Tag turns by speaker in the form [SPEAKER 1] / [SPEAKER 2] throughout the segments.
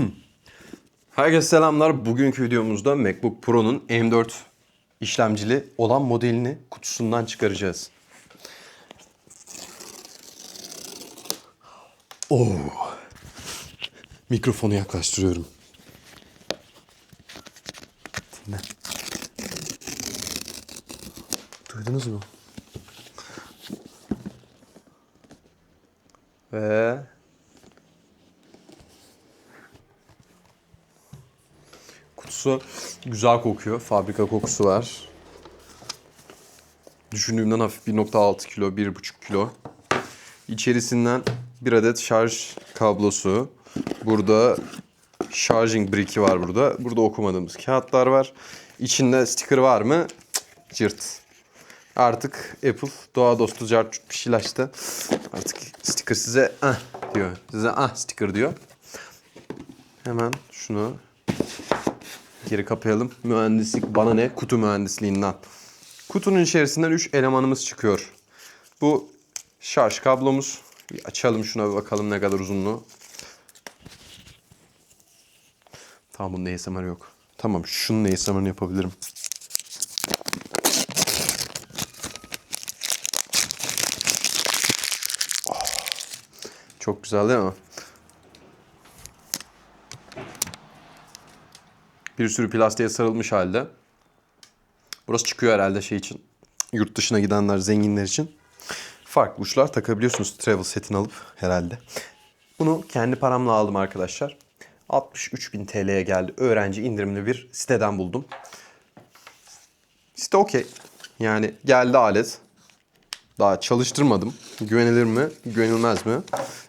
[SPEAKER 1] Herkese selamlar. Bugünkü videomuzda MacBook Pro'nun M4 işlemcili olan modelini kutusundan çıkaracağız. Oo. Mikrofonu yaklaştırıyorum. Dinle. Duydunuz mu? Ve Kutusu güzel kokuyor. Fabrika kokusu var. Düşündüğümden hafif 1.6 kilo, 1.5 kilo. İçerisinden bir adet şarj kablosu. Burada charging brick'i var burada. Burada okumadığımız kağıtlar var. İçinde sticker var mı? Cırt. Artık Apple doğa dostu cart bir şeyler açtı. Artık sticker size ah diyor. Size ah sticker diyor. Hemen şunu geri kapayalım. Mühendislik bana ne? Kutu mühendisliğinden. Kutunun içerisinden 3 elemanımız çıkıyor. Bu şarj kablomuz. Bir açalım şuna bir bakalım ne kadar uzunluğu. Tamam bunun ASMR yok. Tamam şunun ASMR'ını yapabilirim. Oh, Çok güzel değil mi? Bir sürü plastiğe sarılmış halde. Burası çıkıyor herhalde şey için. Yurt dışına gidenler, zenginler için. Farklı uçlar takabiliyorsunuz travel setini alıp herhalde. Bunu kendi paramla aldım arkadaşlar. 63.000 TL'ye geldi. Öğrenci indirimli bir siteden buldum. Site okey. Yani geldi alet. Daha çalıştırmadım. Güvenilir mi, güvenilmez mi?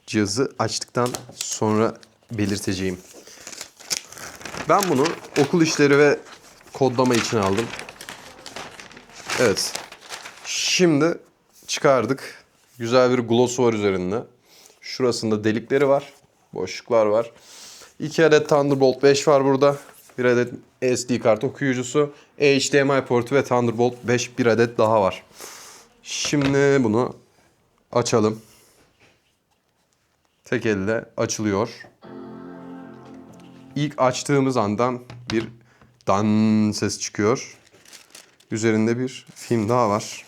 [SPEAKER 1] Cihazı açtıktan sonra belirteceğim. Ben bunu okul işleri ve kodlama için aldım. Evet. Şimdi çıkardık. Güzel bir glosu var üzerinde. Şurasında delikleri var. Boşluklar var. 2 adet Thunderbolt 5 var burada. Bir adet SD kart okuyucusu. HDMI portu ve Thunderbolt 5 bir adet daha var. Şimdi bunu açalım. Tek elle açılıyor. İlk açtığımız andan bir dan ses çıkıyor. Üzerinde bir film daha var.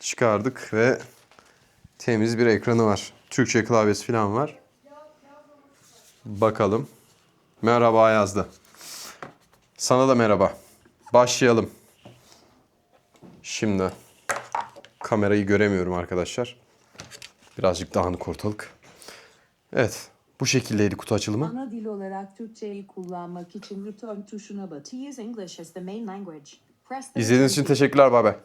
[SPEAKER 1] Çıkardık ve temiz bir ekranı var. Türkçe klavyesi falan var. Bakalım. Merhaba yazdı. Sana da merhaba. Başlayalım. Şimdi kamerayı göremiyorum arkadaşlar. Birazcık dağınık ortalık. Evet. Bu şekildeydi kutu açılımı.
[SPEAKER 2] Ana dil olarak Türkçeyi kullanmak için return tuşuna basın.
[SPEAKER 3] To use English as the main language, press the
[SPEAKER 1] İzlediğiniz için teşekkürler. Bay bay.